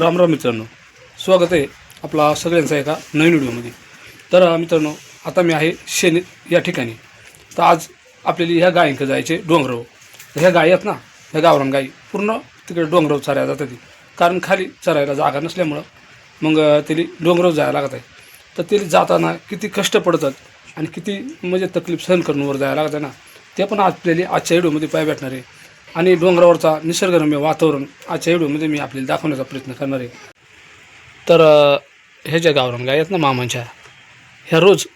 राम राम मित्रांनो स्वागत आहे आपला सगळ्यांचा एका नवीन व्हिडिओमध्ये. तर मित्रांनो आता मी आहे शेण या ठिकाणी. तर आज आपल्याला ह्या गायंक जायचे डोंगराव तर ह्या गायी आहेत ना ह्या गावरान गायी पूर्ण तिकडे डोंगराव चरायला जातात ती. कारण खाली चरायला जागा नसल्यामुळं मग त्याला डोंगराव जायला लागत आहे. तर त्याला जाताना किती कष्ट पडतात आणि किती म्हणजे तकलीफ सहन करून वर जायला लागत आहे ना ते पण आपल्याला आजच्या व्हिडिओमध्ये पाय भेटणार आहे. आणि डोंगरावरचा निसर्गरम्य वातावरण आजच्या व्हिडिओमध्ये मी आपल्याला दाखवण्याचा प्रयत्न करणार आहे. तर अ, ह्या ज्या गावरान गाय आहेत ना मामांच्या ह्या रोज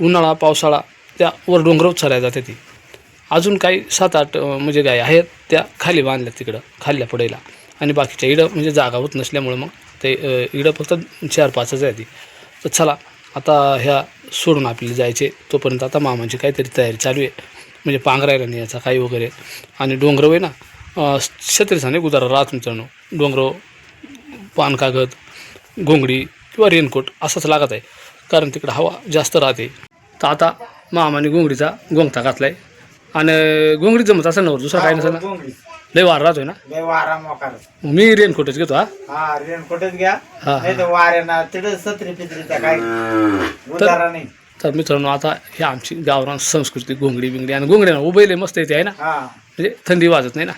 उन्हाळा पावसाळा त्या वर डोंगरावर चालायला जाते ती. अजून काही सात आठ म्हणजे गाय आहेत त्या खाली बांधल्या तिकडं खाल्ल्या पडेला आणि बाकीच्या इडं म्हणजे जागा होत नसल्यामुळं मग ते इडं फक्त चार पाचच आहे ती. तर चला आता ह्या सोडून आपल्याला जायचे. तोपर्यंत आता मामांची काहीतरी तयारी चालू आहे. म्हणजे पांघरायला न्यायचा काही वगैरे. आणि डोंगरव आहे ना छत्रीसाने उदारा राहत मित्रांनो डोंगरव पान कागद घोंगडी किंवा रेनकोट असंच लागत आहे. कारण तिकडं हवा जास्त राहते. तर आता मामाने घोंगडीचा गोंगता घातलाय. आणि घोंगडी जमत असेल ना वर, दुसरं काही नसेल ना? लय वार राहतोय ना? लय वारा मोकार. मग मी रेनकोटच घेतो हा. हा रेनकोटच घ्या. हा. नाही वाऱ्याना तिथं सत्री पित्रीचा काय उतारा नाही. तर मित्रांनो आता ही आमची गावरान संस्कृती घोंगडी बिंगडी आणि घोंगडी उभेले मस्त येते आहे ना? हा. म्हणजे थंडी वाजत नाही ना?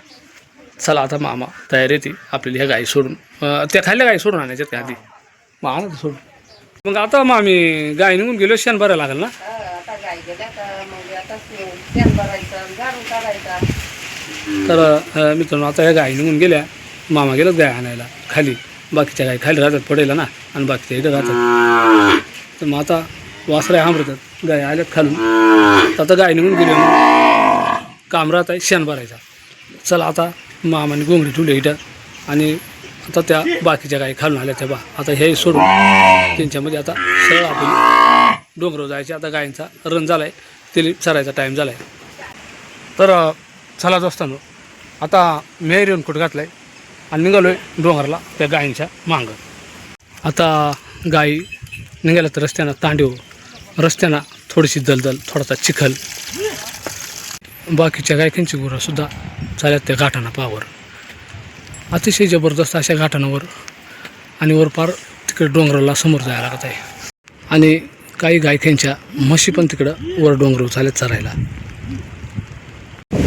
चला आता मामा तयार येते आपल्याला ह्या गाई सोडून. त्या खाल्ल्या गाई सोडून आणायच्यात का आधी. मग आणा सोडून. मग आता मग आम्ही गाय निघून गेलो शेण भरायला लागेल ना? तर मित्रांनो आता ह्या गाई निघून गेल्या. मामा गेलं गाय आणायला खाली. बाकीच्या गाई खाली राहतात पडेला ना? आणि बाकीच्या इथं राहतात. तर मग आता वासऱ्या हांबरतात गाय आल्यात खालून. आता गाय निघून गेली काम राहत आहे शेण भरायचा चला आता मामाने गोंगडी ठेवली इथं. आणि आता त्या बाकीच्या गाई खालून आल्या त्या बा. आता हे सोडून त्यांच्यामध्ये आता सरळ आपण डोंगरावर जायचे. आता गायींचा रन झाला आहे तिला चरायचा टाईम झाला आहे तर चलाच असताना आता मी रेनकोट घातला आहे आणि निघालो आहे डोंगराला त्या गायींच्या मागं. आता गाई निघाल्या तर रस्त्यानं तांडीवर. रस्त्यानं थोडीशी दलदल थोडासा चिखल. बाकीच्या गायकांची गुरंसुद्धा चालत त्या घाटाना पावर. अतिशय जबरदस्त अशा घाटांवर आणि वर पार तिकडे डोंगराला समोर जायला लागत आहे. आणि काही गायकांच्या म्हशी पण तिकडं वर डोंगर चालत चरायला.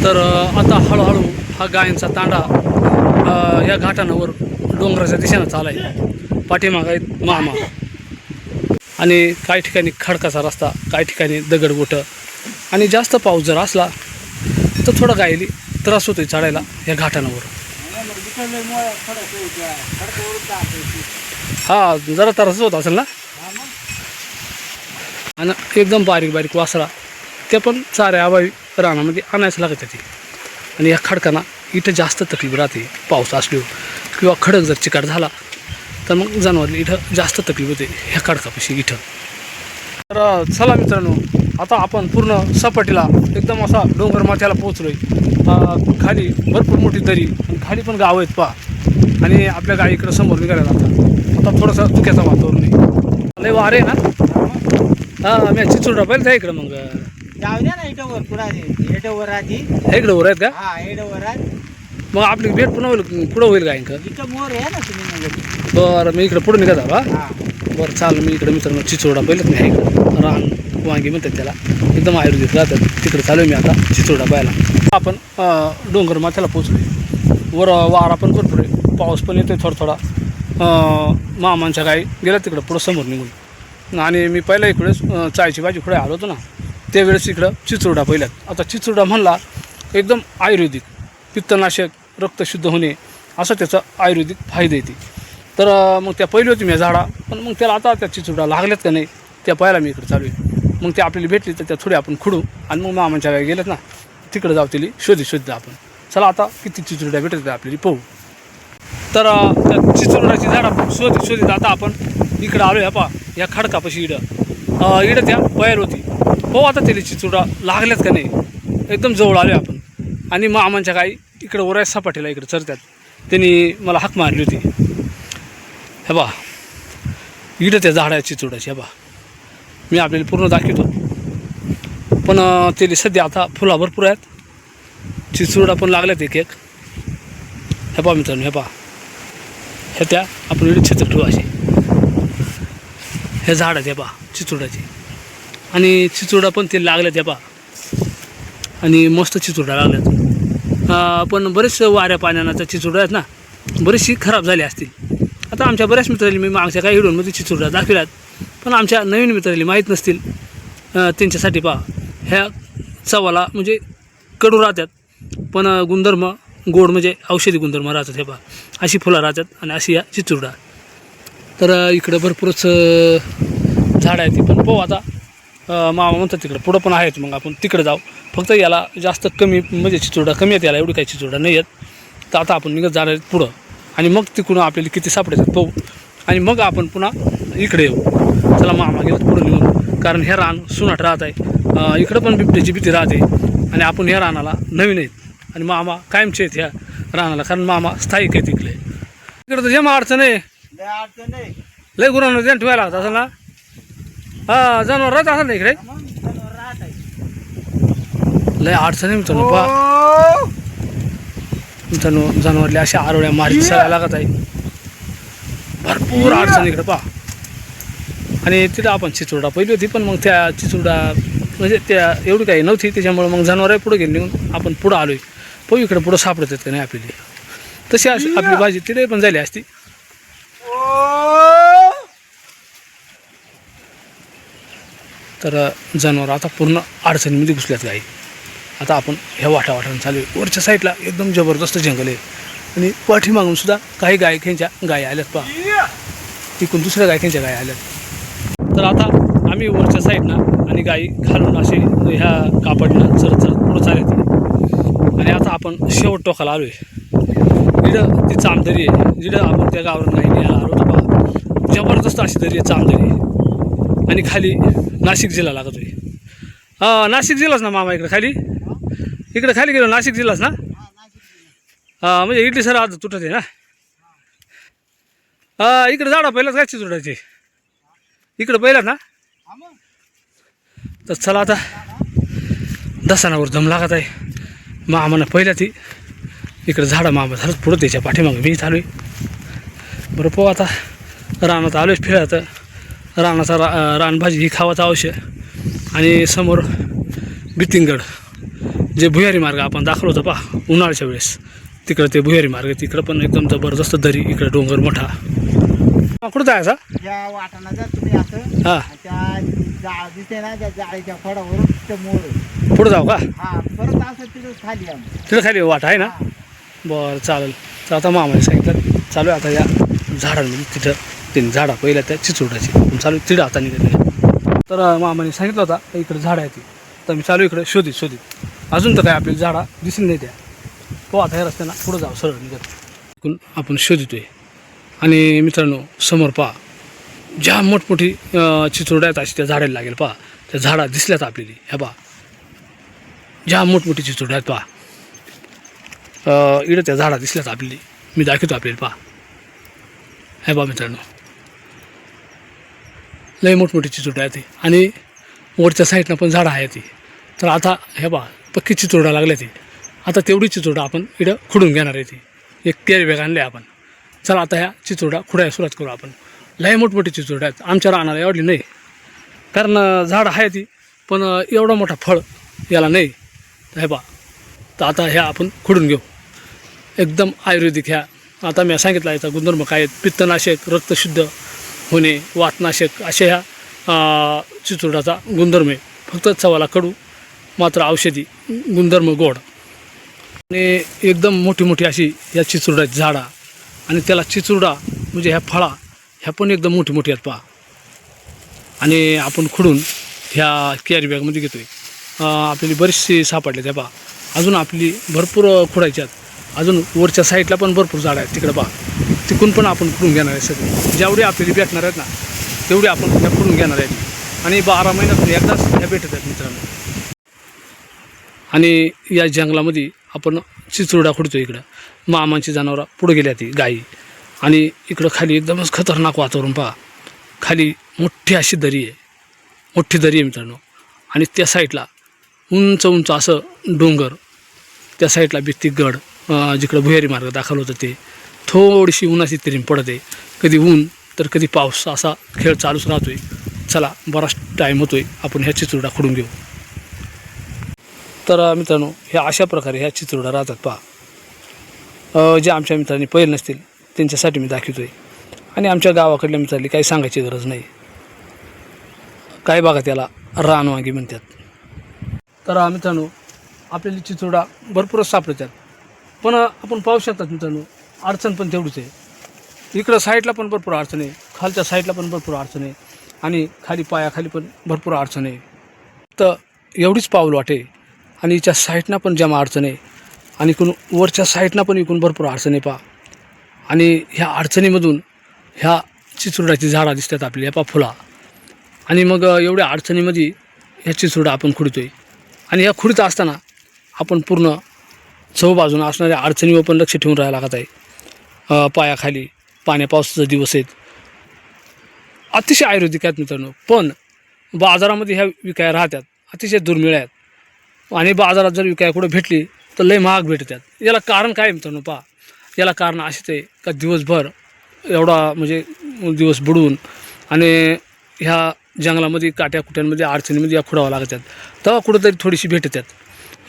तर आता हळूहळू हा गायींचा तांडा या घाटांवर डोंगराच्या दिशेनं चालाय पाठीमाग मामा. आणि काही ठिकाणी खडकाचा रस्ता काही ठिकाणी दगडगोटं आणि जास्त पाऊस जर असला तर थोडं गायली त्रास होतोय चढायला या घाटांवर. हा जरा त्रासच होत असेल ना? आणि एकदम बारीक बारीक वासरा ते पण चाऱ्या अभावी रानामध्ये आणायचं लागत ते आणि या खडकांना इथं जास्त तकलीफ राहते पाऊस असलो किंवा खडक जर चिकाट झाला तर मग जनावरला इथं जास्त तकलीफ होते ह्या खडकापाशी इथं. तर चला मित्रांनो आता आपण पूर्ण सपाटीला एकदम असा डोंगर माथ्याला पोचलोय अं, खाली भरपूर मोठी दरी खाली पण गाव आहेत पा आणि आपल्या गाई इकडं समोर निघायला जातात. आता थोडंसं धुक्याचं वातावरण आहे. लय वारे ना? हां मी चिचोडा पाहिजे त्या इकडं मग. जाऊ द्या ना इथं वर पुढे इथं वर आधी. इकडं वर आहेत का? हा इथं वर आहे मग आपली भेट पुन्हा होईल पुढं होईल का इंक इथं मोर आहे ना तुम्ही म्हणलं बरं मी इकडं पुढे निघत बा हा. बरं चाल मी इकडं मित्रांनो चिचोडा पहिलंच मी आहे इकडं. रान वांगी म्हणतात त्याला. एकदम आयुर्वेदिक राहतात. तिकडे चालू मी आता चिचोडा पाहायला. आपण डोंगर माथ्याला पोचलोय वर वारा पण भरपूर आहे. पाऊस पण येतोय थोडा थोडा मामांच्या गाई गेल्या तिकडं पुढं समोर निघून. आणि मी पहिला इकडेच अं, चायची भाजी पुढे आलो होतो ना त्यावेळेस इकडं चिचोडा पहिल्यात. आता चिचोडा म्हणला एकदम आयुर्वेदिक पित्तनाशक रक्त शुद्ध होणे असं त्याचा आयुर्वेदिक फायदे येते तर मग त्या पहिली होती मी झाडा पण मग त्याला आता त्या चिचुडा लागल्यात का नाही त्या पाहायला मी इकडे चालू आहे. मग ते आपल्याला भेटली तर त्या थोडी आपण खुडू आणि मग मामांच्या गावी गेल्यात ना तिकडे जाऊ तिली शोधी शोधता आपण. चला आता किती चिचुरड्या भेटत आपल्याला पाहू. तर त्या चिचुरड्याची झाडं शोधी शोधित आता आपण इकडं आलो ह्या पा या खडकापाशी इडं. इडं त्या पयर होती. हो आता त्याला चिचुडा लागल्यात का नाही एकदम जवळ आलो आपण. आणि मामांच्या गाई इकडं ओराय सपाटीला इकडं चरत्यात. त्यांनी मला हाक मारली होती. हे बा इकडं त्या झाडाची चुडाची हे बा. मी आपल्याला पूर्ण दाखवतो. पण त्याने सध्या आता फुला भरपूर आहेत. चिचुरडा पण लागल्यात एक एक. हे पा मित्रांनो हे पा ह्या त्या आपण इकडे छत्र ठेवू असे हे झाड आहे हे पा चिचुडाचे आणि चिचुडा पण ते लागल्या हे पा आणि मस्त चिचुडा लागल्यात. पण बरेच वाऱ्या पाण्याचा चिचुडा आहेत ना बरीचशी खराब झाली असतील. आता आमच्या बऱ्याच मित्रांनी मी मागच्या काही व्हिडिओमध्ये चिचुडा दाखविल्यात पण आमच्या नवीन मित्रांनी माहीत नसतील त्यांच्यासाठी पहा. ह्या चवाला म्हणजे कडू राहतात पण गुणधर्म गोड म्हणजे औषधी गुणधर्म राहतात हे पहा. अशी फुलं राहतात आणि अशी या चिचुरडा तर इकडं भरपूरच झाडं आहेत ती पण पाहू आता. मामा म्हणतात तिकडं पुढं पण आहेत मग आपण तिकडे जाऊ. फक्त याला जास्त कमी म्हणजे चिचुरडा कमी आहेत याला एवढी काही चिचुरडा नाही आहेत. तर आता आपण निघत जाणार आहेत पुढं. आणि मग तिकडून आपल्याला किती सापडायचं पाहू आणि मग आपण पुन्हा इकडे येऊ. चला मामा गेलं पुढं निघून. कारण हे रान सुनाट राहत आहे. इकडं पण बिबट्याची भीती राहते. आणि आपण ह्या रानाला नवीन आहेत. आणि मामा कायमचे आहेत ह्या रानाला. कारण मामा स्थायिक आहेत इकडे. इकडं तर जेव्हा अडचण आहे लय अडचण नाही लय गुरांना ठेवायला लागत असं ना? हा जनावर राहत असेल ना इकडे? राहत आहे. लय अडचण आहे मित्रांनो पहा. मित्रांनो जनावरले अशा आरोळ्या मारीत सगळ्या लागत आहे. भरपूर अडचण इकडे पहा. आणि तिथं आपण चिचुरडा पहिली होती पण मग त्या चिचुरडा म्हणजे त्या एवढी काही नव्हती त्याच्यामुळे मग जनावर पुढे गेली निघून आपण पुढं आलोय. पाहू इकडे पुढं सापडत का नाही आपली. तशी अशी आपली भाजी तिथे पण झाली असती. तर जनावर आता पूर्ण अडचणीमध्ये घुसल्यात गाई. आता आपण ह्या वाटावाटानं चालू आहे. वरच्या साईडला एकदम जबरदस्त जंगल आहे. आणि पाठीमागून सुद्धा काही गायकांच्या गाय आल्यात पहा. तिकून दुसऱ्या गायकांच्या गाय आल्यात. तर आता आम्ही वरच्या साईडनं आणि गाई घालून असे ह्या कापडनं चरत चरत पुढं चालत आणि आता आपण शेवट टोकाला आलो आहे जिडं ती चांदरी आहे. जिडं आपण त्या गावावरून नाही आलो तर पहा. जबरदस्त अशी दरी आहे चामदरी आणि खाली नाशिक जिल्हा लागत आहे हा नाशिक जिल्हाच ना मामा इकडे खाली? इकडे खाली गेलो नाशिक जिल्हाच ना? हां म्हणजे इडली सर आज तुटत आहे ना? हा इकडे झाडा पहिलाच काय तुटायचे. इकडं पहिलाच ना? तर चला आता. दसानावर दम लागत आहे. मामानं पहिल्या ती. इकडं झाडं मामा झालं पुढं त्याच्या पाठीमागं मी चालू आहे. बरं पो आता. रानात आलोच फिरायचं रानाचा रा रानभाजी ही खावाचा आवश्य आणि समोर बितिंगड जे भुयारी मार्ग आपण दाखवलं होतं पा उन्हाळ्याच्या वेळेस. तिकडं ते भुयारी मार्ग तिकडं पण एकदम जबरदस्त दरी इकडं डोंगर मोठा. कुठं जायचा हां. पुढं जाऊ का? हा तिथं खाली वाट आहे ना? बरं चालेल. तर आता मामाने सांगितलं. चालू आहे आता या झाडांमध्ये तिथं. त्यांनी झाडा पहिल्या त्या चिचोटाची पण चालू आहे तिथं आता तर मामाने सांगितलं होता इकडे झाडं आहे ती. तर मी चालू इकडे शोधित शोधित अजून तर काय आपली झाडा दिसून नाही त्या. तो आता हे रस्त्यानं पुढं जाऊ सरळ निघत. आपण शोधितोय. आणि मित्रांनो समोर पहा. ज्या मोठमोठी चिचोड्या आहेत अशी त्या झाडाला लागेल पहा. त्या झाडा दिसल्यात आपल्याला. ह्या पहा. ज्या मोठमोठी चिचोड्या आहेत पहा. इडं त्या झाडा दिसल्यात आपली मी दाखवतो आपल्याला पहा. हे बा मित्रांनो. लय मोठमोठी चिचोडं आहे ती. आणि वरच्या साईडनं पण झाडं आहे ती. तर आता हे बा पक्की चिचोडा लागल्या ती. आता तेवढी चिचोडा आपण इकडं खुडून घेणार आहे ती. एक कॅरी बॅग आणले आपण. चला आता ह्या चिचोडा खुडायला सुरुवात करू आपण. लय मोठमोठी चिचोडा आहेत. आमच्या रानाला एवढी नाही. कारण झाडं आहे ती पण एवढा मोठा फळ याला नाही. तर हे बा तर आता ह्या आपण खुडून घेऊ. एकदम आयुर्वेदिक ह्या. आता मी सांगितलं याचा गुणधर्म काय आहेत? पित्तनाशक रक्तशुद्ध होणे वातनाशक अशा ह्या अं, चिचुरडाचा गुणधर्म आहे. फक्त चवाला कडू मात्र औषधी गुणधर्म गोड. आणि एकदम मोठी मोठी अशी या चिचुरडाची झाडा आणि त्याला चिचुरडा म्हणजे ह्या फळा ह्या पण एकदम मोठी मोठी आहेत पहा. आणि आपण खुडून ह्या कॅरी बॅगमध्ये घेतो आहे आपली बरीचशी सापडले त्या पहा. अजून आपली भरपूर खुडायची आहेत. अजून वरच्या साईडला पण भरपूर झाडं आहेत. तिकडं पहा तिकून पण आपण करून घेणार आहे सगळी. जेवढी आपल्याला भेटणार आहेत ना तेवढी आपण ह्या करून घेणार आहेत. आणि बारा महिन्यातून एकदाच ह्या भेटत आहेत मित्रांनो. आणि या जंगलामध्ये आपण चिचुरडा खुडतो इकडं. मामांची जनावरं पुढे गेल्या ती गाई. आणि इकडं खाली एकदमच खतरनाक वातावरण पहा. खाली मोठी अशी दरी आहे. मोठी दरी आहे मित्रांनो. आणि त्या साईडला उंच उंच असं डोंगर. त्या साईडला भित्ती गड. जिकडं भुयारी मार्ग दाखल होतं ते थोडीशी उन्हाची तरी पडते. कधी ऊन तर कधी पाऊस असा खेळ चालूच राहतोय. चला बराच टाईम होतोय. आपण ह्या चिचुरडा खोडून घेऊ. तर मित्रांनो ह्या अशा प्रकारे ह्या चिचुरडा राहतात पहा. जे आमच्या मित्रांनी पहिले नसतील त्यांच्यासाठी मी दाखवतोय. आणि आमच्या गावाकडल्या मित्रांनी काही सांगायची गरज नाही. काय बघा त्याला रानवांगी म्हणतात. तर मित्रांनो आपल्याला चिचुरडा भरपूरच सापडतात. पण आपण पाहू शकतात मित्रांनो अडचण पण तेवढीच आहे. इकडं साईडला पण भरपूर अडचण आहे खालच्या साईडला पण भरपूर अडचण आहे आणि खाली पायाखाली पण भरपूर अडचण आहे. तर एवढीच पाऊल वाटे आणि हिच्या साईडनं पण जमा अडचण आहे आणि इकडून वरच्या साईडनं पण इकडून भरपूर अडचण आहे पा आणि ह्या अडचणीमधून ह्या चिचुरडाची झाडं दिसतात आपली ह्या पा फुला. आणि मग एवढ्या अडचणीमध्ये ह्या चिचुरडा आपण खुडतोय. आणि ह्या खुडीत असताना आपण पूर्ण चहूबाजूनं असणाऱ्या अडचणीवर पण लक्ष ठेवून राहायला लागत आहे. पायाखाली पाण्या पावसाचा दिवस आहेत. अतिशय आयुर्वेदिक आहेत मित्रांनो पण बाजारामध्ये ह्या विकाया राहतात अतिशय दुर्मिळ आहेत. आणि बाजारात जर विकाया कुठं भेटली तर लय महाग भेटतात. याला कारण काय मित्रांनो पहा. याला कारण असेच आहे का दिवसभर एवढा म्हणजे दिवस बुडून आणि ह्या जंगलामध्ये काट्या कुट्यांमध्ये अडचणीमध्ये या खुडावं लागतात. तेव्हा कुठंतरी थोडीशी भेटतात.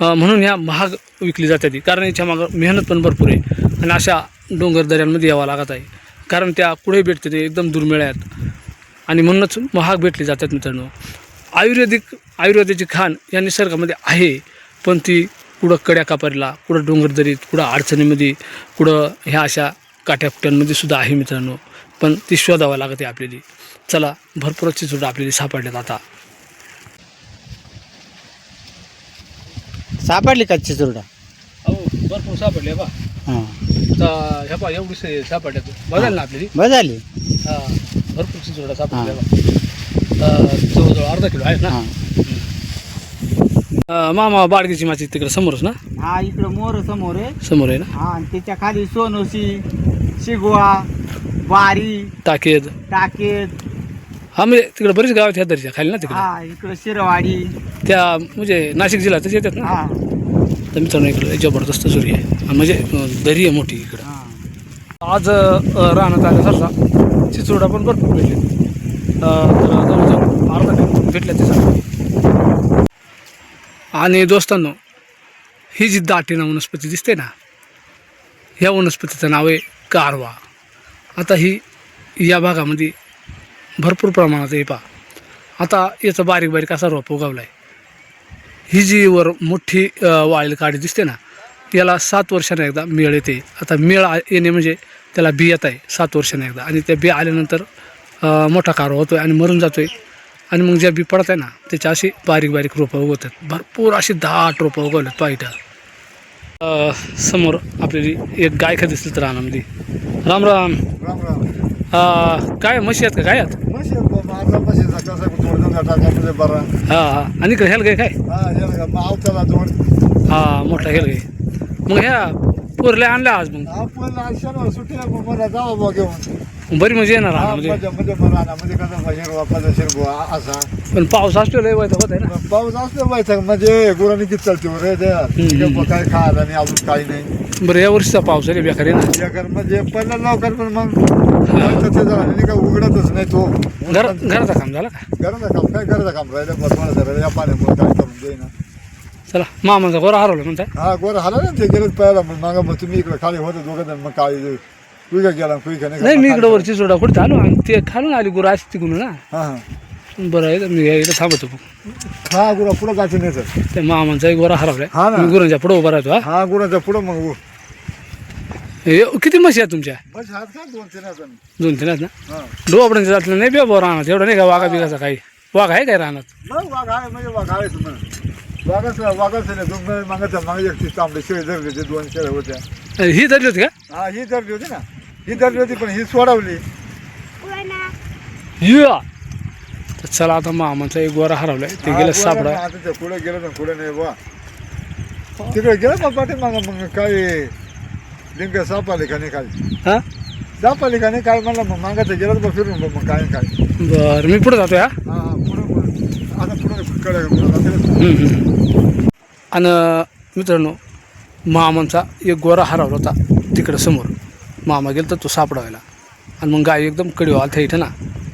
म्हणून ह्या महाग विकली जातात ही. कारण याच्या मागं मेहनत पण भरपूर आहे आणि अशा डोंगर दऱ्यांमध्ये यावं लागत आहे. कारण त्या कुठे भेटते ते एकदम दुर्मिळ आहेत. आणि म्हणूनच महाग भेटली जातात मित्रांनो. आयुर्वेदिक आयुर्वेदाची खाण या निसर्गामध्ये आहे. पण ती कुठं कड्या कापारीला कुठं डोंगरदरीत कुठं अडचणीमध्ये कुठं ह्या अशा काट्याकुट्यांमध्ये सुद्धा आहे मित्रांनो. पण ती शोधावं लागते आपल्याला. चला भरपूरच सुद्धा आपल्याला सापडल्यात आता. सापडली का चिचुरडा हो भरपूर सापडले बा. हां. तर ह्या पा एवढी बघाल ना आपल्याला बरं झाली हा भरपूर चिचोडा सापडल्या बा. जवळजवळ अर्धा किलो आहेत ना? हां. अं, मामा बाडगीची माती तिकडे समोरच ना? हा इकडं मोर समोर आहे. समोर आहे ना? हा आणि त्याच्याखाली सोनोशी शिगवा वारी टाकेद टाकेत. हा म्हणजे तिकडे बरीच गाव आहेत ह्या दरीच्या खाली ना तिकडे. हा इकडं शिरवाडी. त्या म्हणजे नाशिक जिल्ह्यातच येतात ना? हा. तर मित्रांनो इकडे जबरदस्त सूर्य आहे. हा, म्हणजे अं, दरी आहे मोठी इकडं. हा. आज अं, रानात आल्यासारखा चिचोडा पण भरपूर भेटले. अं, तर जवळजवळ अर्धा किलो भेटल्या ते आणि दोस्तांनो ही जी दाटीना वनस्पती दिसते ना ह्या वनस्पतीचं नाव आहे कारवा. आता ही या भागामध्ये भरपूर प्रमाणात आहे पा आता याचं बारीक बारीक असा रोप उगवला आहे ही जी वर मोठी अ, वाळलेली काडी दिसते ना याला सात वर्षाने एकदा मेळ येते. आता मेळ आ- येणे म्हणजे त्याला बी येत आहे सात वर्षाने एकदा. आणि त्या बी आल्यानंतर मोठा कारवा होतो आहे आणि मरून जातो आहे आणि मग ज्या बी पडत आहे ना त्याच्या अशी बारीक बारीक रोपं उगवतात. भरपूर अशी दाट रोपं उगवल्यात पाहिजे समोर आपल्याली एक गायका दिसली तर आनंदी. राम राम. राम राम. काय म्हशी आहेत का? काय आहेत? हां हां. आणि इकडे ह्याला काय? हा हे हां मोठा हेल गे मग ह्या पोरल्या आणल्या आज मग? बरी म्हणजे येणार हा, म्हणजे पण पाऊस असतो लय वाईट होत आहे ना पाऊस असलं माहिती म्हणजे गुरांनी किती चालते रे त्या हम्म. काय खायला नाही अजून काही नाही. बरं या वर्षीचा पाऊस आहे रे बेकार ना. म्हणजे पहिला लवकर पण मग तसं झालं नाही का उघडतच नाही तो. घर घराचं काम झालं का? घराचं काम काय घराचं काम राहिलं? बस मला जरा या पाण्यामुळे काय करून देईना. चला मामाचा गोरा हरवला म्हणताय. हा गोर हाला ना ते गेलं पहिला मग मागा मग तुम्ही इकडे खाली होते दोघं जण मग काय कुई गेला कुई का नाही मी इकडं वरची सोडा कुठे आलो आणि ते खालून आली गुरं असते तिकडून ना. हा हा. बरं आहे तर मी इथं थांबतो हा गुरा पुढं जायचं नाही सर. त्या मामांचा एक गोरा हा हरवलाय ना. मी गुरांच्या पुढं उभा राहतो हा. हा पुढं मग उ- हे, किती म्हशी आहेत तुमच्या? बस हात का? दोन तीन हजार दोन तीन आहेत ना? हा. डोबड्यांचं जातलं नाही बे राहणार एवढं नाही का वाघा बिगाचा काही? वाघ आहे काय राहणार मग वाघ आहे म्हणजे वाघ आहे तुम्हाला वाघच वाघच नाही दोन मागायच्या मागे तांबडे शेळी धरले दोन शेळ्या होत्या. ही धरली होती का? हा ही धरली होती ना. ही धरली होती पण ही सोडवली. या! तर चला आता मामाचा एक गोरा हरवलाय. ते हा, गेलं सापडा. ना, आता ते पुढे गेलं ना पुढे नाही बा तिकडे गेलं मग पाठी मागा मग काय? लिंग साप आले का नाही काय हा साप आले का नाही काय म्हणलं मग मागायचं गेलं मग फिरून बघ मग काय काय बरं मी पुढे जातो या हा पुढं आता पुढं. आणि मित्रांनो मामांचा एक गोरा हरवला होता तिकडं समोर मामा गेला तर तो सापडावायला आणि मग गाय एकदम कडे आलता इथं ना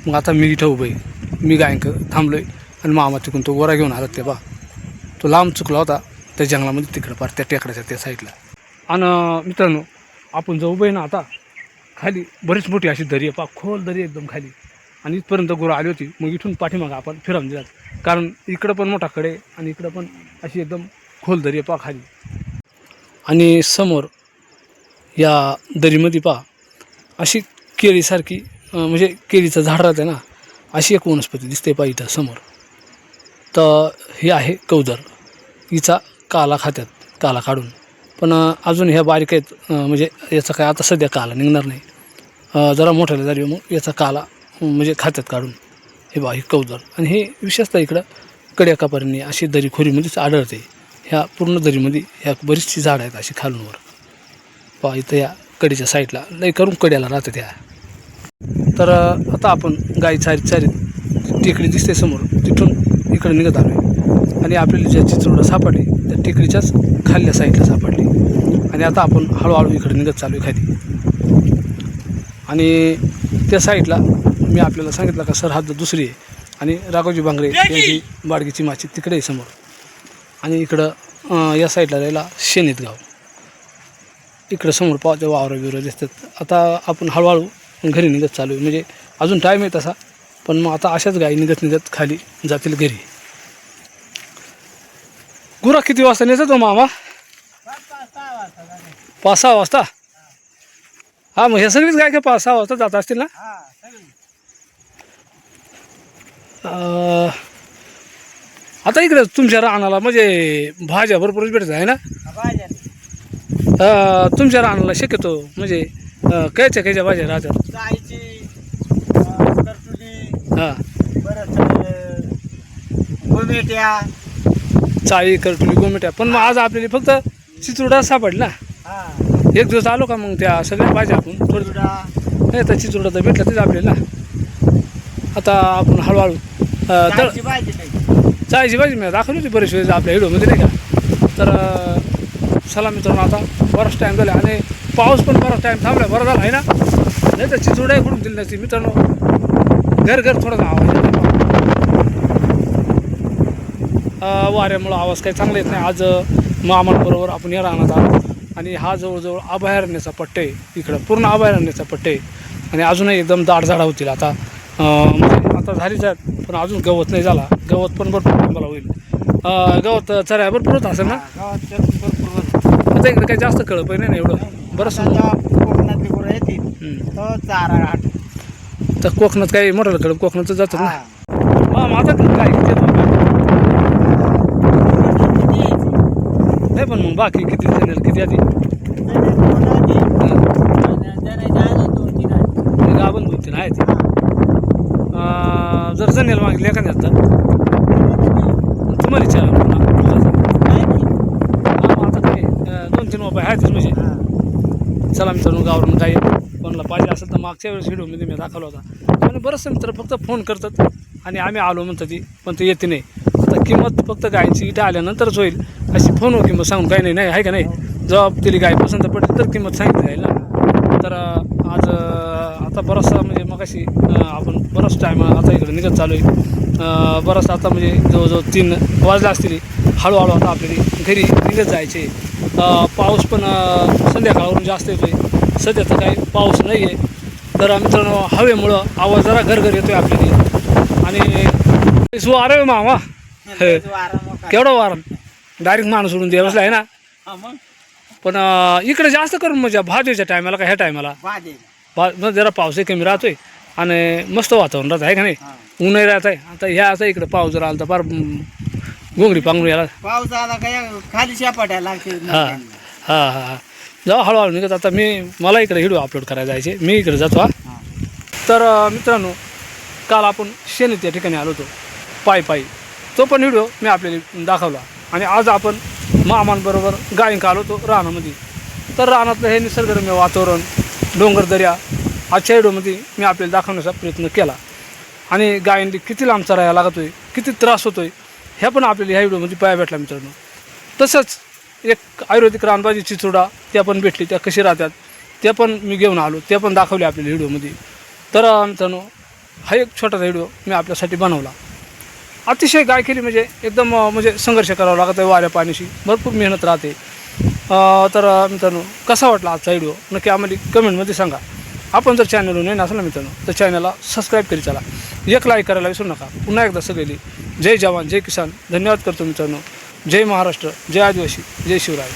मग आता मी इथं उभं आहे मी गायक थांबलो आहे आणि मामा तिकडून तो गोरा घेऊन आला ते बा तो लांब चुकला होता त्या जंगलामध्ये तिकडं पार त्या टेकड्याच्या त्या साईडला आणि मित्रांनो आपण जाऊ उभं आहे ना आता खाली बरीच मोठी अशी दरी आहे. पा खोल दरी एकदम खाली. आणि इथपर्यंत गुरं आली होती. मग इथून पाठीमागं आपण फिरावून दिलात कारण इकडं पण मोठा कडे आणि इकडं पण अशी एकदम खोल दरी आहे. पा खाली. आणि समोर या दरीमध्ये पहा अशी केळीसारखी म्हणजे केळीचं झाड राहते ना अशी एक वनस्पती दिसते पहा इथं समोर. तर हे आहे कौदर. हिचा काला खात्यात काला काढून. पण अजून ह्या बारीक आहेत म्हणजे याचा काय आता सध्या काला निघणार नाही. जरा मोठ्याला झाली मग याचा काला म्हणजे खात्यात काढून. हे बा ही कौदर आणि हे विशेषतः इकडं कड्याकापर्यंत अशी दरी खोरीमध्येच आढळते. ह्या पूर्ण दरीमध्ये ह्या बरीचशी झाडं आहेत अशी खालूनवर. पहा इथं या कडीच्या साईडला लई करून कड्याला राहतात त्या तर आता आपण गाई चारीत चारीत टेकडी दिसते समोर. तिथून इकडे निघत आलो आणि आपल्याला ज्या चिचरोडा सापडली त्या टेकडीच्याच खाल्ल्या साईडला सापडली. आणि आता आपण हळूहळू इकडे निघत चालू आहे खाली. आणि त्या साईडला मी आपल्याला सांगितलं का सरहद्द दुसरी आहे आणि राघोजी बांगरे यांची बाडगीची माची तिकडे आहे समोर. आणि इकडं या साईडला राहिला शेनीत गाव. इकडं समोर पावते वावरं बिवरं दिसतात. आता आपण हळूहळू घरी निघत चालू आहे. म्हणजे अजून टाईम आहे तसा पण मग आता अशाच गाई निघत निघत खाली जातील घरी. गुरा किती वाजता नेतो तो मामा? पाच सहा वाजता? हा मग हे सगळीच गाय काय पाच सहा वाजता जात असतील ना? आता इकडे तुमच्या रानाला म्हणजे भाज्या भरपूरच भेटत आहे ना? तुमच्या रानाला शक्यतो म्हणजे कायच्या कायच्या भाज्या राहतात. हां. चाळी करटुली गोमिट्या पण मग आज आपल्याला फक्त चिचुरडा सापडला. हा एक दिवस आलो का मग त्या सगळ्या भाज्या आपण थोडं नाही तर चिचुरडा तर भेटला तेच आपल्याला. आता आपण हळूहळू तर चाळीची भाजी मी दाखवली होती बरेच वेळेस आपल्या व्हिडिओमध्ये नाही का? तर चला मित्रांनो आता बराच टाईम झाला आणि पाऊस पण बराच टाईम थांबला बरा झाला आहे ना? नाही तर चिचुरडाही कुठून दिली नसती. मित्रांनो घर घर थोडासा आवाज. अं, वाऱ्यामुळं आवाज काही चांगला येत नाही. आज मामांबरोबर आपण या राहण्यात आलो. आणि हा जवळजवळ अभयारण्याचा पट्टे आहे. इकडं पूर्ण अभयारण्याचा पट्टे आहे. आणि अजूनही एकदम दाट झाडा होतील. आता म्हणजे आता झालीच आहेत पण अजून गवत नाही झाला. गवत पण भरपूर आम्हाला होईल. गवत चऱ्या भरपूर होत असेल ना? आता इकडे काही जास्त कळप नाही ना एवढं. चारा आठ तर कोकणात काही मोठं कळप? कोकणात जातात ना? मग आता काय किती येतो? किती यायची? नाही पण मग बाकी किती जण किती आधी? त्याच्यात दोन तीन आहेत. जर जनेल मागितले एखाद्या तर तुम्हाला विचारा पुन्हा. दुधाचा. काय ती? हा, मग आता काय? अं, दोन तीन रुपये आहेतच म्हणजे. हा. चला मित्रांनो गावरून काही कोणाला पाहिजे असेल तर मागच्या वेळेस व्हिडिओमध्ये मी दाखवला होता. आणि बरेचसे मित्र फक्त फोन करतात आणि आम्ही आलो म्हणतात ती पण ते येते नाही. आता किंमत फक्त गायची इथं आल्यानंतरच होईल. अशी फोनवर किंमत सांगून काही नाही नाही आहे का नाही? जबाब दिली गाय पसंत पडली तर किंमत सांगितली जाईल ना. तर आज आता बराचसा म्हणजे मग अशी आपण बराच टाईम आता इकडे निघत चालू आहे अं, बराच आता म्हणजे जवळजवळ तीन वाजले असतील. हळूहळू आता आपल्याला घरी निघत जायचे. पाऊस पण संध्याकाळवरून जास्त येतोय. सध्या तर काही पाऊस नाही आहे तर मित्रांनो हवेमुळं आवाज जरा घरघर येतोय आपल्याला. आणि सो अरे मामा. हे. आराम होता. केवढा वार? डायरेक्ट माणूस सोडून द्या बसला आहे ना. हा मग? पण अं, इकडे जास्त करून म्हणजे भाजीच्या टायमाला का ह्या टायमाला भा मग जरा पाऊसही कमी राहतोय आणि मस्त वातावरण राहतं आहे का नाही. ऊनही राहत आहे आता ह्या आता इकडे पाऊस जर आला तर फार घोंगडी पांगून याला. पाऊस आला काय खाली शापाट्या लागते. हां हां हां हां. जाऊ हळूहळू निघत. आता मी मला इकडे व्हिडिओ अपलोड करायला जायचे मी इकडे जातो हा. हा. तर अं, मित्रांनो काल आपण शेणीत या ठिकाणी आलो होतो. पायी पायी. तो पण व्हिडिओ मी आपल्याला दाखवला. आणि आज आपण मामांबरोबर गायंक आलो होतो रानामध्ये. तर रानातलं हे निसर्गरम्य वातावरण डोंगर दर्या आजच्या व्हिडिओमध्ये मी आपल्याला दाखवण्याचा प्रयत्न केला. आणि गायन किती लांबचा राहायला लागत आहे किती त्रास होतो आहे ह्या पण आपल्याला ह्या व्हिडिओमध्ये पाया भेटला मित्रांनो. तसंच एक आयुर्वेदिक रानबाजी चिचुडा त्या पण भेटली त्या कशी राहतात ते पण मी घेऊन आलो ते पण दाखवले आपल्याला व्हिडिओमध्ये. तर मित्रांनो हा एक छोटासा व्हिडिओ मी आपल्यासाठी बनवला. अतिशय गाय केली म्हणजे एकदम म्हणजे संघर्ष करावा लागत आहे वाऱ्या पाण्याशी. भरपूर मेहनत राहते. तर मित्रांनो कसा वाटला आजचा व्हिडिओ नक्की आम्हाला कमेंटमध्ये सांगा. आपण जर चॅनलवर नाही असाल ना मित्रांनो तर चॅनलला सबस्क्राईब करी चला. एक लाईक करायला विसरू नका. पुन्हा एकदा सगळी जय जवान जय किसान. धन्यवाद करतो मित्रांनो. जय महाराष्ट्र जय आदिवासी जय शिवराय.